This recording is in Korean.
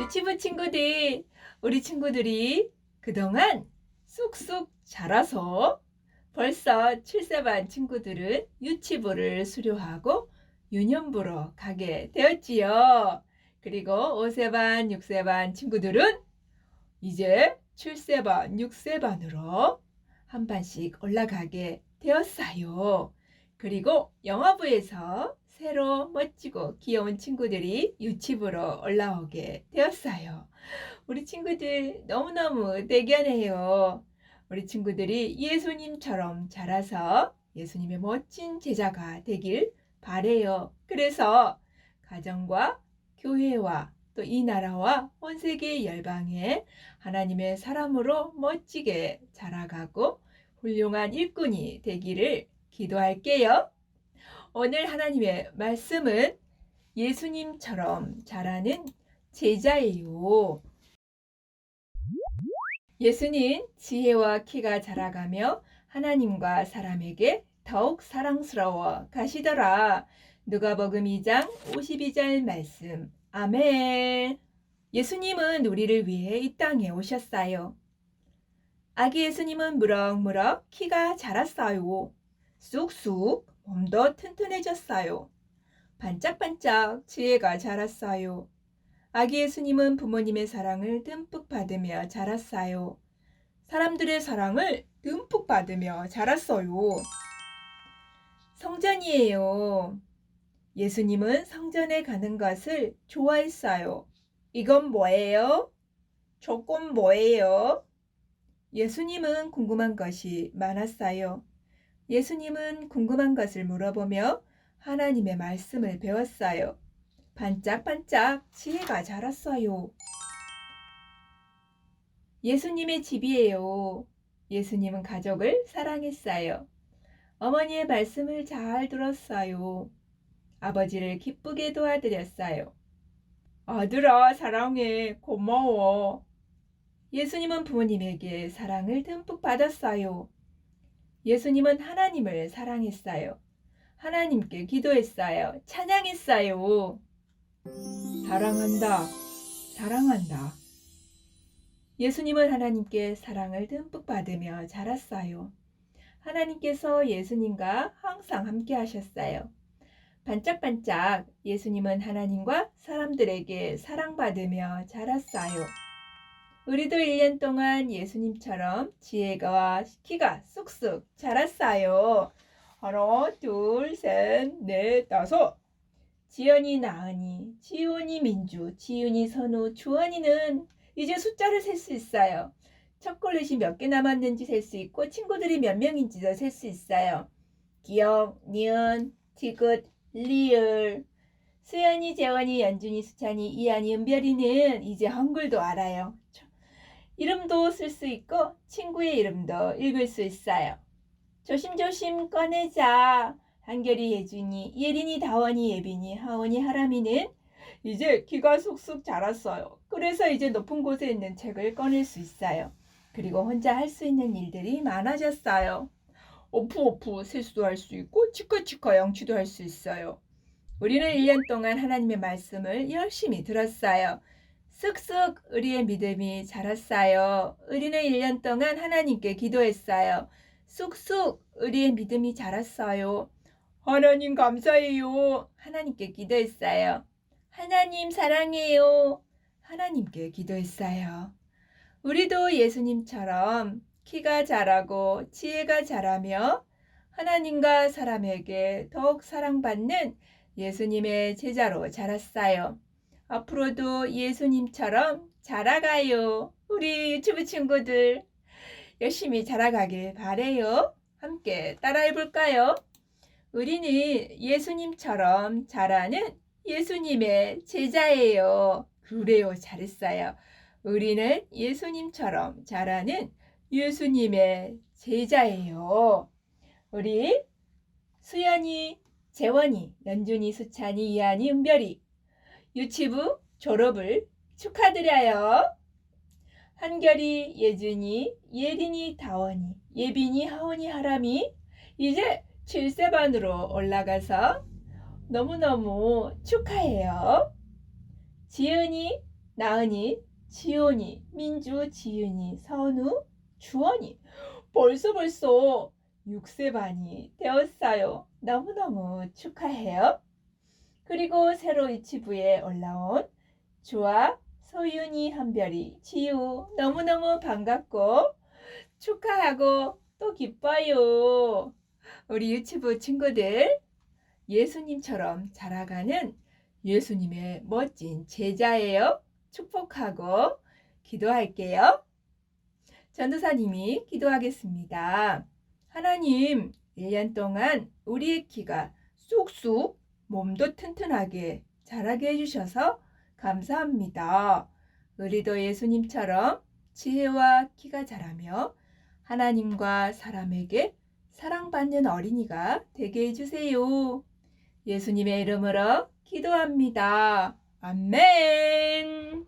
유치부 친구들, 우리 친구들이 그동안 쑥쑥 자라서 벌써 7세반 친구들은 유치부를 수료하고 유년부로 가게 되었지요. 그리고 5세반, 6세반 친구들은 이제 7세반, 6세반으로 한 반씩 올라가게 되었어요. 그리고 영화부에서 새로 멋지고 귀여운 친구들이 유치부로 올라오게 되었어요. 우리 친구들 너무너무 대견해요. 우리 친구들이 예수님처럼 자라서 예수님의 멋진 제자가 되길 바래요. 그래서 가정과 교회와 또 이 나라와 온 세계 열방에 하나님의 사람으로 멋지게 자라가고 훌륭한 일꾼이 되기를 기도할게요. 오늘 하나님의 말씀은 예수님처럼 자라는 제자예요. 예수님 지혜와 키가 자라가며 하나님과 사람에게 더욱 사랑스러워 가시더라. 누가복음 2장 52절 말씀. 아멘. 예수님은 우리를 위해 이 땅에 오셨어요. 아기 예수님은 무럭무럭 키가 자랐어요. 쑥쑥 몸도 튼튼해졌어요. 반짝반짝 지혜가 자랐어요. 아기 예수님은 부모님의 사랑을 듬뿍 받으며 자랐어요. 사람들의 사랑을 듬뿍 받으며 자랐어요. 성전이에요. 예수님은 성전에 가는 것을 좋아했어요. 이건 뭐예요? 저건 뭐예요? 예수님은 궁금한 것이 많았어요. 예수님은 궁금한 것을 물어보며 하나님의 말씀을 배웠어요. 반짝반짝 지혜가 자랐어요. 예수님의 집이에요. 예수님은 가족을 사랑했어요. 어머니의 말씀을 잘 들었어요. 아버지를 기쁘게 도와드렸어요. 아들아, 사랑해. 고마워. 예수님은 부모님에게 사랑을 듬뿍 받았어요. 예수님은 하나님을 사랑했어요. 하나님께 기도했어요. 찬양했어요. 사랑한다. 사랑한다. 예수님은 하나님께 사랑을 듬뿍 받으며 자랐어요. 하나님께서 예수님과 항상 함께 하셨어요. 반짝반짝 예수님은 하나님과 사람들에게 사랑받으며 자랐어요. 우리도 1년 동안 예수님처럼 지혜가 키가 쑥쑥 자랐어요. 하나, 둘, 셋, 넷, 다섯. 지연이, 나은이, 지훈이, 민주, 지윤이, 선우, 주원이는 이제 숫자를 셀 수 있어요. 초콜릿이 몇 개 남았는지 셀 수 있고 친구들이 몇 명인지도 셀 수 있어요. 기억, 니은, 디귿, 리을. 수연이, 재원이, 연준이, 수찬이, 이한이, 은별이는 이제 한글도 알아요. 이름도 쓸 수 있고 친구의 이름도 읽을 수 있어요. 조심조심 꺼내자. 한결이, 예준이, 예린이, 다원이, 예빈이, 하원이, 하람이는 이제 키가 쑥쑥 자랐어요. 그래서 이제 높은 곳에 있는 책을 꺼낼 수 있어요. 그리고 혼자 할 수 있는 일들이 많아졌어요. 오프오프 세수도 할 수 있고 치카치카 양치도 할 수 있어요. 우리는 1년 동안 하나님의 말씀을 열심히 들었어요. 쓱쓱 우리의 믿음이 자랐어요. 우리는 1년 동안 하나님께 기도했어요. 쑥쑥 우리의 믿음이 자랐어요. 하나님 감사해요. 하나님께 기도했어요. 하나님 사랑해요. 하나님께 기도했어요. 우리도 예수님처럼 키가 자라고 지혜가 자라며 하나님과 사람에게 더욱 사랑받는 예수님의 제자로 자랐어요. 앞으로도 예수님처럼 자라가요. 우리 유튜브 친구들 열심히 자라가길 바래요. 함께 따라해 볼까요? 우리는 예수님처럼 자라는 예수님의 제자예요. 그래요. 잘했어요. 우리는 예수님처럼 자라는 예수님의 제자예요. 우리 수연이, 재원이, 연준이, 수찬이, 이한이, 은별이 유치부 졸업을 축하드려요. 한결이, 예준이, 예린이, 다원이, 예빈이, 하원이, 하람이 이제 7세 반으로 올라가서 너무너무 축하해요. 지은이, 나은이, 지온이, 민주, 지윤이, 선우, 주원이 벌써 벌써 6세 반이 되었어요. 너무너무 축하해요. 그리고 새로 유치부에 올라온 주아, 소윤이, 한별이, 지우 너무너무 반갑고 축하하고 또 기뻐요. 우리 유치부 친구들 예수님처럼 자라가는 예수님의 멋진 제자예요. 축복하고 기도할게요. 전도사님이 기도하겠습니다. 하나님, 1년 동안 우리의 키가 쑥쑥 몸도 튼튼하게 자라게 해주셔서 감사합니다. 우리도 예수님처럼 지혜와 키가 자라며 하나님과 사람에게 사랑받는 어린이가 되게 해주세요. 예수님의 이름으로 기도합니다. 아멘.